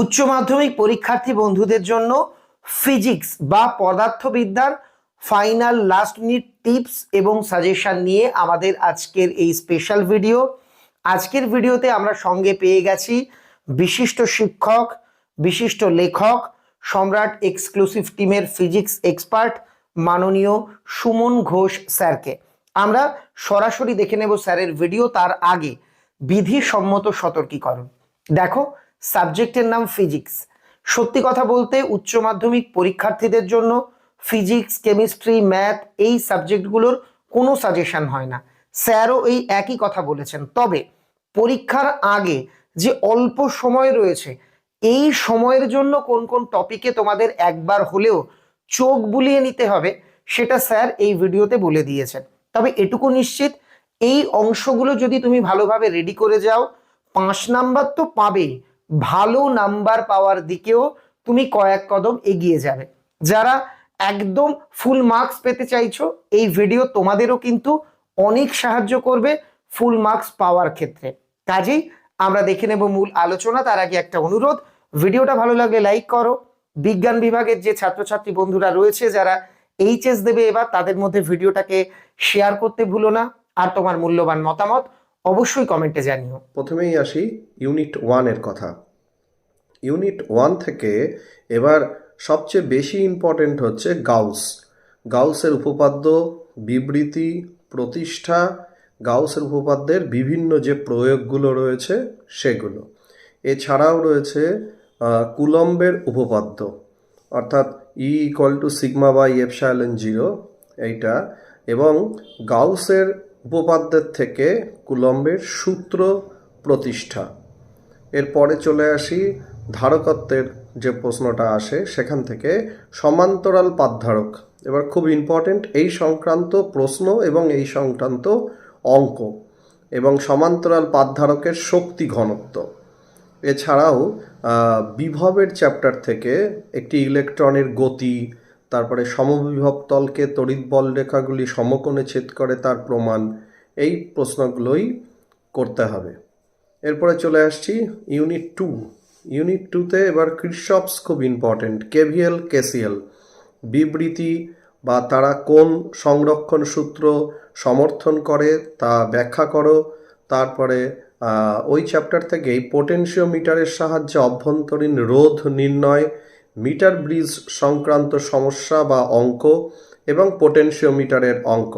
উচ্চ মাধ্যমিক পরীক্ষার্থী বন্ধুদের জন্য ফিজিক্স বা পদার্থবিদ্যার ফাইনাল লাস্ট মিনিট টিপস এবং সাজেশন নিয়ে আমাদের আজকের এই স্পেশাল ভিডিও আজকের ভিডিওতে আমরা সঙ্গে পেয়ে গেছি বিশিষ্ট শিক্ষক, বিশিষ্ট লেখক, সম্রাট এক্সক্লুসিভ টিমের ফিজিক্স এক্সপার্ট মাননীয় সুমন ঘোষ স্যারকে। আমরা সরাসরি দেখে নেব স্যারের ভিডিও তার আগে। বিধিসম্মত সতর্কীকরণ। দেখো সাবজেক্টের নাম ফিজিক্স। সত্যি কথা বলতে উচ্চ মাধ্যমিক পরীক্ষার্থীদের জন্য ফিজিক্স, কেমিস্ট্রি, ম্যাথ এই সাবজেক্টগুলোর কোনো সাজেশন হয় না। স্যারও এই একই কথা বলেছেন। তবে পরীক্ষার আগে যে অল্প সময় রয়েছে, এই সময়ের জন্য কোন কোন টপিকে তোমাদের একবার হলেও চোখ বুলিয়ে নিতে হবে, সেটা স্যার এই ভিডিওতে বলে দিয়েছেন। তবে এটুকু নিশ্চিত, এই অংশগুলো যদি তুমি ভালোভাবে রেডি করে যাও, পাঁচ নাম্বার তো পাবেই। ভালো নাম্বার পাওয়ার দিকেও তুমি কয়েক কদম এগিয়ে যাবে। যারা একদম ফুল মার্কস পেতে চাইছো, এই ভিডিও তোমাদেরও কিন্তু অনেক সাহায্য করবে ফুল মার্কস পাওয়ার ক্ষেত্রে। কাজেই আমরা দেখে নেব মূল আলোচনা, তার আগে একটা অনুরোধ। ভিডিওটা ভালো লাগলে লাইক করো। বিজ্ঞান বিভাগের যে ছাত্রছাত্রী বন্ধুরা রয়েছে, যারা এইচএস দেবে এবার, তাদের মধ্যে ভিডিওটাকে শেয়ার করতে ভুলো না। আর তোমার মূল্যবান মতামত অবশ্যই কমেন্টে জানিও। প্রথমেই আসি ইউনিট ওয়ানের কথা। ইউনিট ওয়ান থেকে এবার সবচেয়ে বেশি ইম্পর্টেন্ট হচ্ছে গাউস। গাউসের উপপাদ্য, বিবৃতি, প্রতিষ্ঠা, গাউসের উপপাদ্যের বিভিন্ন যে প্রয়োগগুলো রয়েছে সেগুলো। এছাড়াও রয়েছে কুলম্বের উপপাদ্য। অর্থাৎ E equal to sigma by epsilon zero এইটা। এবং গাউসের উপপাদ্যের থেকে কুলম্বের সূত্র প্রতিষ্ঠা। এরপরে চলে আসি ধারকত্বের যে প্রশ্নটা আসে, সেখান থেকে সমান্তরাল পাদধারক। এবার খুব ইম্পর্টেন্ট এই সংক্রান্ত প্রশ্ন এবং এই সংক্রান্ত অঙ্ক এবং সমান্তরাল পাদধারকের শক্তি ঘনত্ব। এছাড়াও বিভবের চ্যাপ্টার থেকে একটি ইলেকট্রনের গতি তারপরে সমবিভব তলকে তড়িৎ বল রেখাগুলি সমকোণে ছেদ করে তার প্রমাণ। এই প্রশ্নগুলোই করতে হবে। এরপরে চলে আসছি ইউনিট টু। ইউনিট টুতে এবার ক্রিসপস খুব ইম্পর্টেন্ট কেভিএল, কেসিএল। বিবৃতি বা তারা কোন সংরক্ষণ সূত্র সমর্থন করে তা ব্যাখ্যা করো। তারপরে ওই চ্যাপ্টার থেকেই পোটেনশিওমিটারের সাহায্যে অভ্যন্তরীণ রোধ নির্ণয় মিটার ব্রিজ সংক্রান্ত সমস্যা বা অঙ্ক এবং পোটেনশিওমিটারের অঙ্ক।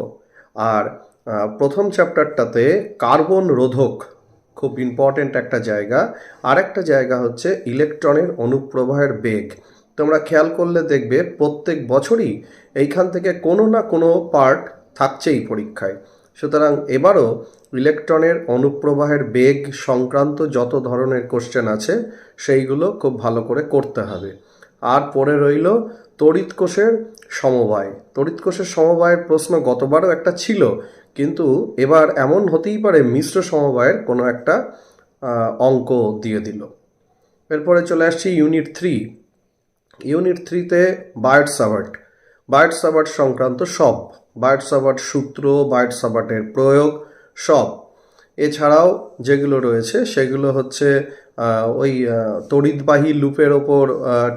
আর প্রথম চ্যাপ্টারটাতে কার্বন রোধক, খুব ইম্পর্ট্যান্ট একটা জায়গা। আর একটা জায়গা হচ্ছে ইলেকট্রনের অনুপ্রবাহের বেগ। তোমরা খেয়াল করলে দেখবে প্রত্যেক বছরই এইখান থেকে কোনো না কোনো পার্ট থাকছেই পরীক্ষায়। সুতরাং এবারও ইলেকট্রনের অনুপ্রবাহের বেগ সংক্রান্ত যত ধরনের কোশ্চেন আছে, সেইগুলো খুব ভালো করে করতে হবে। আর পরে রইল তড়িৎ কোষের সমবায়। তড়িৎ কোষের সমবায়ের প্রশ্ন গতবারও একটা ছিল, কিন্তু এবার এমন হতেই পারে মিশ্র সমবায়ের কোনো একটা অঙ্ক দিয়ে দিল। এরপরে চলে আসছি ইউনিট থ্রি। ইউনিট থ্রিতে বায়োট সাবার্ট বায়োট সাবার্ট সংক্রান্ত সব। বায়োট সাবার্ট সূত্র বায়োট সাবার্টের প্রয়োগ, সব। এছাড়াও যেগুলো রয়েছে, সেগুলো হচ্ছে ওই তড়িৎবাহী লুপের ওপর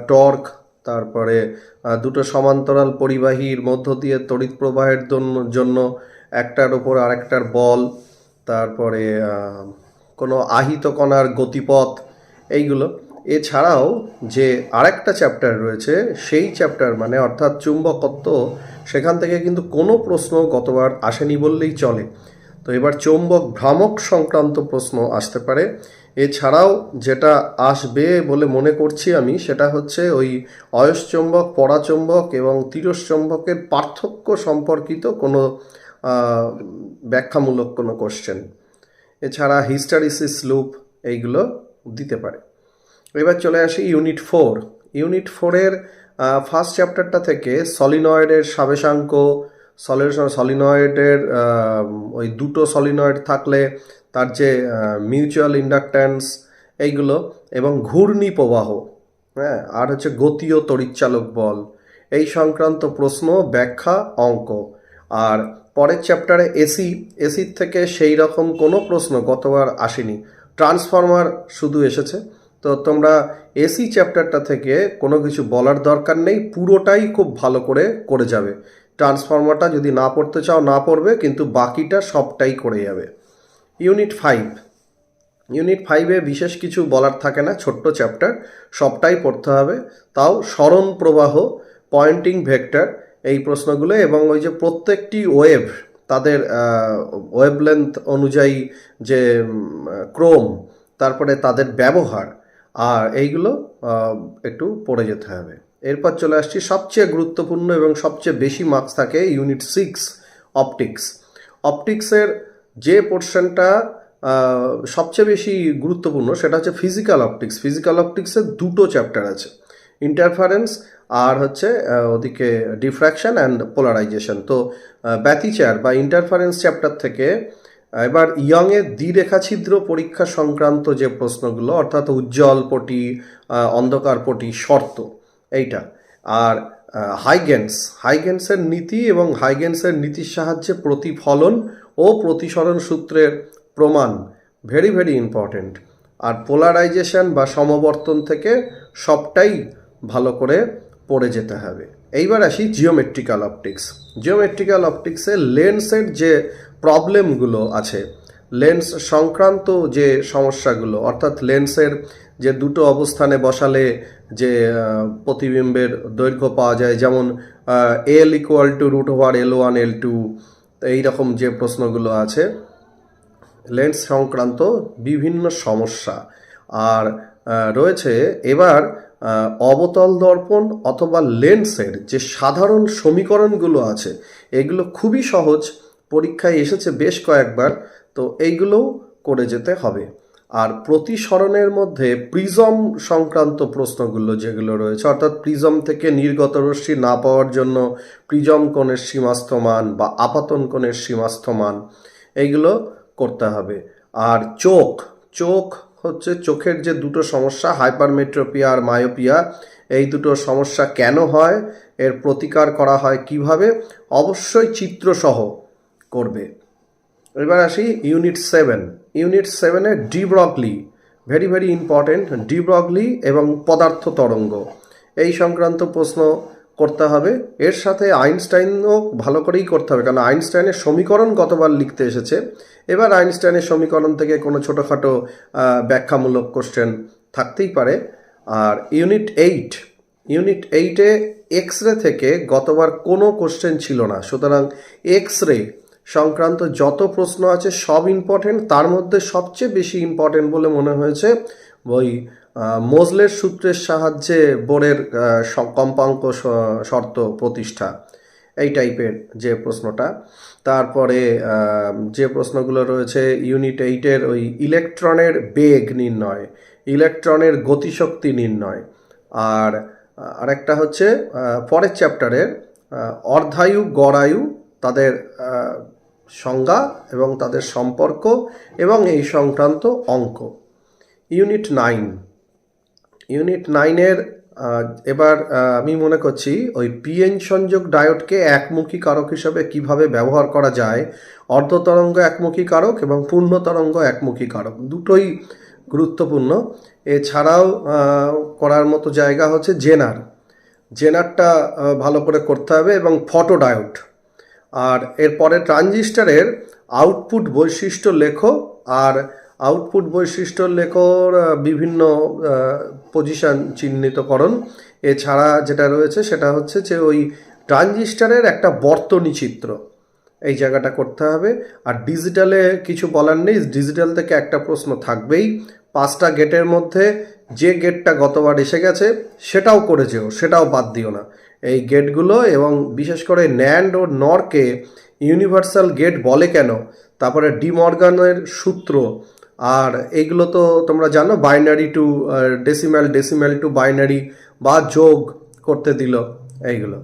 টর্ক, তারপরে দুটো সমান্তরাল পরিবাহীর মধ্য দিয়ে তড়িৎ প্রবাহের জন্য- একটার ওপর আরেকটার বল, তারপরে কোনো আহিত কণার গতিপথ, এইগুলো। এছাড়াও যে আরেকটা চ্যাপ্টার রয়েছে, সেই চ্যাপ্টার মানে অর্থাৎ চুম্বকত্ব, সেখান থেকে কিন্তু কোনো প্রশ্ন গতবার আসেনি বললেই চলে। তো এবার চৌম্বক ভ্রামক সংক্রান্ত প্রশ্ন আসতে পারে। এছাড়াও যেটা আসবে বলে মনে করছি আমি, সেটা হচ্ছে ওই অয়স্চুম্বক পরাচুম্বক এবং তিরস্চুম্বকের পার্থক্য সম্পর্কিত কোনো ব্যাখ্যামূলক কোনো কোশ্চেন এছাড়া হিস্টারিসিস লুপ এইগুলো দিতে পারে। এবার চলে আসি ইউনিট ফোর। ইউনিট ফোরের ফার্স্ট চ্যাপ্টারটা থেকে সলিনয়েডের সাবেশাঙ্ক সলিনয়েডের ওই দুটো সলিনয়েড থাকলে তার যে মিউচুয়াল ইন্ডাকট্যান্স এইগুলো এবং ঘূর্ণি প্রবাহ হ্যাঁ আর হচ্ছে গতীয় তড়িৎচালক বল, এই সংক্রান্ত প্রশ্ন, ব্যাখ্যা, অঙ্ক। আর পরের চ্যাপ্টারে এসি এসির থেকে সেই রকম কোনো প্রশ্ন গতবার আসেনি। ট্রান্সফরমার শুধু এসেছে। তো তোমরা এসি চ্যাপ্টারটা থেকে কোনো কিছু বলার দরকার নেই, পুরোটাই খুব ভালো করে করে যাবে। ট্রান্সফর্মারটা যদি না পড়তে চাও, না পড়বে, কিন্তু বাকিটা সবটাই করে যাবে। ইউনিট ফাইভ ইউনিট ফাইভে বিশেষ কিছু বলার থাকে না, ছোট্ট চ্যাপ্টার সবটাই পড়তে হবে। তাও স্মরণ প্রবাহ পয়েন্টিং ভেক্টর এই প্রশ্নগুলো এবং ওই যে প্রত্যেকটি ওয়েভ তাদের ওয়েভ লেন্থ অনুযায়ী যে ক্রোম তারপরে তাদের ব্যবহার আর এইগুলো একটু পড়ে যেতে হবে। এরপর চলে আসছি, সবচেয়ে গুরুত্বপূর্ণ এবং সবচেয়ে বেশি মার্কস থাকে ইউনিট সিক্স অপটিক্স অপটিক্সের যে পোর্শনটা সবচেয়ে বেশি গুরুত্বপূর্ণ সেটা হচ্ছে ফিজিক্যাল অপটিক্স ফিজিক্যাল অপটিক্সের দুটো চ্যাপ্টার আছে ইন্টারফারেন্স আর হচ্ছে ওদিকে ডিফ্র্যাকশন অ্যান্ড পোলারাইজেশন তো ব্যতিচার বা ইন্টারফারেন্স চ্যাপ্টার থেকে এবার ইয়ংয়ের দ্বিরেখা ছিদ্র পরীক্ষা সংক্রান্ত যে প্রশ্নগুলো, অর্থাৎ উজ্জ্বল পটি অন্ধকার পটি শর্ত, এইটা। আর হাইগেন্স, হাইগেন্সের নীতি এবং হাইগেন্সের নীতির সাহায্যে প্রতিফলন ও প্রতিসরণ সূত্রের প্রমাণ ভেরি ভেরি ইম্পর্টেন্ট আর পোলারাইজেশন বা সমবর্তন থেকে সবটাই ভালো করে পড়ে যেতে হবে। এইবার আসি জিওমেট্রিক্যাল অপটিক্স জিওমেট্রিক্যাল অপটিক্সে লেন্সের যে প্রবলেমগুলো আছে। লেন্স সংক্রান্ত যে সমস্যাগুলো, অর্থাৎ লেন্সের যে দুটো অবস্থানে বসালে যে প্রতিবিম্বের দৈর্ঘ্য পাওয়া যায়, যেমন L equal to root over L one L two এইরকম যে প্রশ্নগুলো আছে। লেন্স সংক্রান্ত বিভিন্ন সমস্যা। আর রয়েছে এবার অবতল দর্পণ অথবা লেন্সের যে সাধারণ সমীকরণগুলো আছে, এগুলো খুবই সহজ। পরীক্ষায় এসেছে বেশ কয়েকবার, তো এইগুলোও করে যেতে হবে। আর প্রতিসরণের মধ্যে প্রিজম সংক্রান্ত প্রশ্নগুলো যেগুলো রয়েছে, অর্থাৎ প্রিজম থেকে নির্গত রশ্মি না পাওয়ার জন্য প্রিজম কোণের সীমাস্থ মান বা আপাতন কোণের সীমাস্থ মান এইগুলো করতে হবে। আর চোখ চোখ হচ্ছে চোখের যে দুটো সমস্যা, হাইপারমেট্রোপিয়া আর মায়োপিয়া, এই দুটো সমস্যা কেন হয়, এর প্রতিকার করা হয় কীভাবে, অবশ্যই চিত্রসহ করবে। এবার আসি ইউনিট সেভেন ইউনিট সেভেনে de Broglie very very important de Broglie এবং পদার্থ তরঙ্গ। এই সংক্রান্ত প্রশ্ন করতে হবে। এর সাথে আইনস্টাইনও ভালো করেই করতে হবে, কারণ আইনস্টাইনের সমীকরণ গতবার লিখতে এসেছে। এবার আইনস্টাইনের সমীকরণ থেকে কোনো ছোটোখাটো ব্যাখ্যামূলক কোশ্চেন থাকতেই পারে। আর ইউনিট এইট ইউনিট এইটে এক্স রে থেকে গতবার কোনো কোশ্চেন ছিল না। সুতরাং এক্স রে সংক্রান্ত যত প্রশ্ন আছে সব ইম্পর্টেন্ট তার মধ্যে সবচেয়ে বেশি ইম্পর্টেন্ট বলে মনে হয়েছে ওই মোজলের সূত্রের সাহায্যে স- কম্পাঙ্ক শর্ত প্রতিষ্ঠা। এই টাইপের যে প্রশ্নটা। তারপরে যে প্রশ্নগুলো রয়েছে ইউনিট এইটের ওই ইলেকট্রনের বেগ নির্ণয় ইলেকট্রনের গতিশক্তি নির্ণয়। আর আরেকটা হচ্ছে পরের চ্যাপ্টারের অর্ধায়ু, গড়ায়ু, তাদের সংজ্ঞা এবং তাদের সম্পর্ক এবং এই সংক্রান্ত অঙ্ক। ইউনিট নাইন ইউনিট নাইনের এবার আমি মনে করছি ওই পিএন সংযোগ ডায়োডকে একমুখী কারক হিসাবে কীভাবে ব্যবহার করা যায়, অর্ধতরঙ্গ একমুখী কারক এবং পূর্ণ তরঙ্গ একমুখী কারক, দুটোই গুরুত্বপূর্ণ। এছাড়াও করার মতো জায়গা হচ্ছে জেনার। জেনারটা ভালো করে করতে হবে এবং ফটো ডায়োড আর এরপরে ট্রানজিস্টারের আউটপুট বৈশিষ্ট্য লেখো, আর আউটপুট বৈশিষ্ট্য লেখোর বিভিন্ন পজিশন চিহ্নিতকরণ। এছাড়া যেটা রয়েছে সেটা হচ্ছে যে ওই ট্রানজিস্টারের একটা বর্তনী চিত্র। এই জায়গাটা করতে হবে। আর ডিজিটালে কিছু বলার নেই। ডিজিটাল থেকে একটা প্রশ্ন থাকবেই। পাঁচটা গেটের মধ্যে যে গেটটা গতবার এসে গেছে, সেটাও করে যেও, সেটাও বাদ দিও না। এই গেটগুলো এবং বিশেষ করে ন্যান্ড ও নরকে ইউনিভার্সাল গেট বলে কেন? তারপরে ডিমর্গানের সূত্র। আর এইগুলো তো তোমরা জানো, binary to decimal decimal to binary বা যোগ করতে দিল এইগুলো।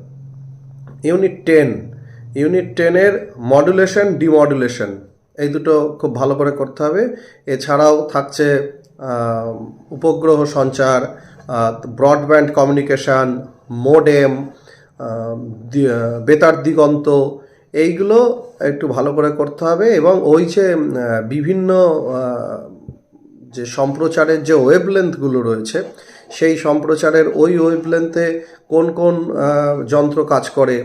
Unit ten. ইউনিট টেনের মডুলেশন, ডিমডুলেশন। এই দুটো খুব ভালো করে করতে হবে। এছাড়াও থাকছে উপগ্রহ সঞ্চার ব্রডব্যান্ড কমিউনিকেশান মোডেম বেতার দিগন্ত, এইগুলো একটু ভালো করে করতে হবে এবং ওই যে বিভিন্ন যে সম্প্রচারের যে ওয়েবলেন্থগুলো রয়েছে, সেই সম্প্রচারের ওই ওয়েবলেন্থে কোন কোন যন্ত্র কাজ করে,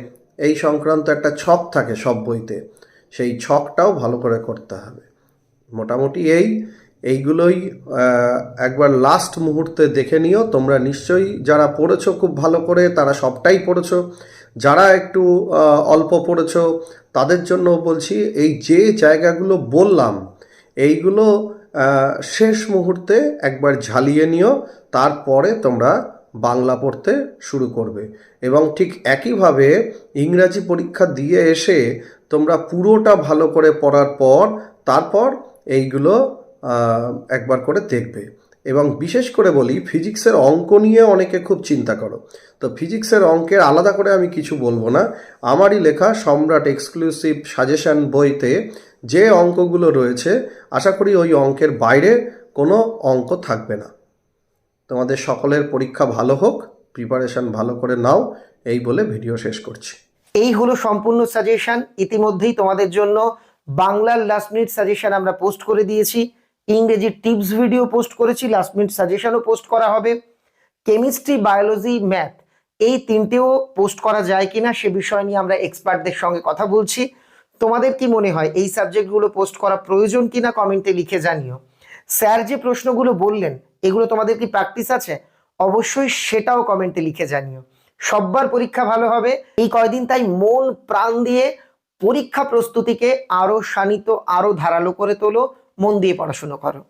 এই সংক্রান্ত একটা ছক থাকে সব বইতে, সেই ছকটাও ভালো করে করতে হবে। মোটামুটি এই এইগুলোই একবার লাস্ট মুহূর্তে দেখে নিও। তোমরা নিশ্চয়ই যারা পড়েছো খুব ভালো করে, তারা সবটাই পড়েছো। যারা একটু অল্প পড়েছো, তাদের জন্য বলছি, এই যে জায়গাগুলো বললাম, এইগুলো শেষ মুহূর্তে একবার ঝালিয়ে নিও। তারপরে তোমরা বাংলা পড়তে শুরু করবে। এবং ঠিক একইভাবে ইংরাজি পরীক্ষা দিয়ে এসে তোমরা পুরোটা ভালো করে পড়ার পর, তারপর এইগুলো একবার করে দেখবে। এবং বিশেষ করে বলি, ফিজিক্সের অঙ্ক নিয়ে অনেকে খুব চিন্তা করো। তো ফিজিক্সের অঙ্কের আলাদা করে আমি কিছু বলব না। আমারই লেখা সম্রাট এক্সক্লুসিভ সাজেশন বইতে যে অঙ্কগুলো রয়েছে, আশা করি ওই অঙ্কের বাইরে কোনো অঙ্ক থাকবে না। তোমাদের সকলের পরীক্ষা ভালো হোক প্রিপারেশন ভালো করে নাও, এই বলে ভিডিও শেষ করছি। এই হলো সম্পূর্ণ সাজেশন। ইতিমধ্যেই তোমাদের জন্য বাংলার লাস্ট মিনিট সাজেশন আমরা পোস্ট করে দিয়েছি। ইংরেজি টিপস ভিডিও পোস্ট করেছি লাস্ট মিনিট সাজেশনও পোস্ট করা হবে। কেমিস্ট্রি বায়োলজি ম্যাথ এই তিনটেও পোস্ট করা যায় কিনা সে বিষয় নিয়ে আমরা এক্সপার্টদের সঙ্গে কথা বলছি। তোমাদের কি মনে হয় এই সাবজেক্টগুলো পোস্ট করা প্রয়োজন কিনা কমেন্টে লিখে জানিও। স্যার যে প্রশ্নগুলো বললেন, এগুলো তোমাদের কি প্র্যাকটিস আছে? অবশ্যই সেটাও কমেন্টে লিখে জানিও। সববার পরীক্ষা ভালো হবে। এই কয়দিন তাই মন প্রাণ দিয়ে পরীক্ষা প্রস্তুতিকে আরও শানিত, আরও ধারালো করে তোলো। মন দিয়ে পড়াশুনো করো।